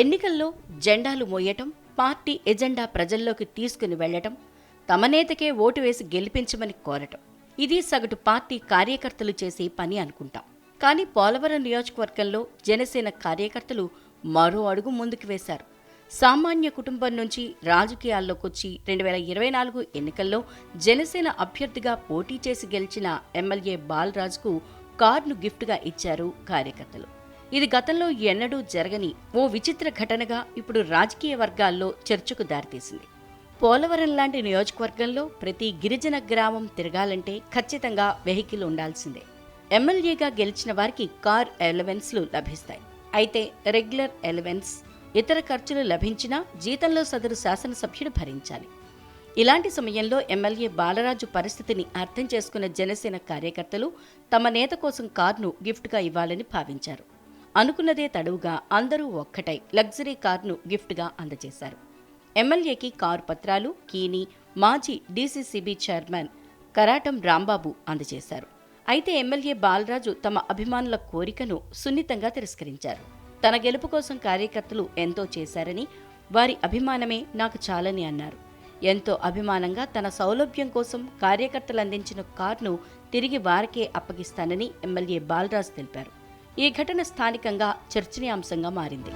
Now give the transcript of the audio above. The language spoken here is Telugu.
ఎన్నికల్లో జెండాలు మోయటం పార్టీ ఎజెండా ప్రజల్లోకి తీసుకుని వెళ్ళటం తమ నేతకే ఓటు వేసి గెలిపించమని కోరటం. ఇది సగటు పార్టీ కార్యకర్తలు చేసే పని అనుకుంటాం. కానీ పోలవరం నియోజకవర్గంలో జనసేన కార్యకర్తలు మరో అడుగు ముందుకు వేశారు. సామాన్య కుటుంబం నుంచి రాజకీయాల్లోకొచ్చి రెండు వేల ఇరవై నాలుగు ఎన్నికల్లో జనసేన అభ్యర్థిగా పోటీ చేసి గెలిచిన ఎమ్మెల్యే బాలరాజుకు కార్ను గిఫ్ట్గా ఇచ్చారు కార్యకర్తలు. ఇది గతంలో ఎన్నడూ జరగని ఓ విచిత్ర ఘటనగా ఇప్పుడు రాజకీయ వర్గాల్లో చర్చకు దారితీసింది. పోలవరం లాంటి నియోజకవర్గంలో ప్రతి గిరిజన గ్రామం తిరగాలంటే ఖచ్చితంగా వెహికల్ ఉండాల్సిందే. ఎమ్మెల్యేగా గెలిచిన వారికి కార్ ఎలవెన్స్లు లభిస్తాయి. అయితే రెగ్యులర్ ఎలవెన్స్ ఇతర ఖర్చులు లభించినా జీతంలో సదరు శాసనసభ్యుడు భరించాలి. ఇలాంటి సమయంలో ఎమ్మెల్యే బాలరాజు పరిస్థితిని అర్థం చేసుకున్న జనసేన కార్యకర్తలు తమ నేత కోసం కార్ను గిఫ్ట్గా ఇవ్వాలని భావించారు. అనుకున్నదే తడవుగా అందరూ ఒక్కటై లగ్జరీ కార్ను గిఫ్ట్గా అందజేశారు. ఎమ్మెల్యేకి కారు పత్రాలు కీని మాజీ డీసీసీబీ చైర్మన్ కరాటం రాంబాబు అందజేశారు. అయితే ఎమ్మెల్యే బాలరాజు తమ అభిమానుల కోరికను సున్నితంగా తిరస్కరించారు. తన గెలుపు కోసం కార్యకర్తలు ఎంతో చేశారని వారి అభిమానమే నాకు చాలని అన్నారు. ఎంతో అభిమానంగా తన సౌలభ్యం కోసం కార్యకర్తలు అందించిన కార్ను తిరిగి వారికే అప్పగిస్తానని ఎమ్మెల్యే బాలరాజు తెలిపారు. ఈ ఘటన స్థానికంగా చర్చనీయాంశంగా మారింది.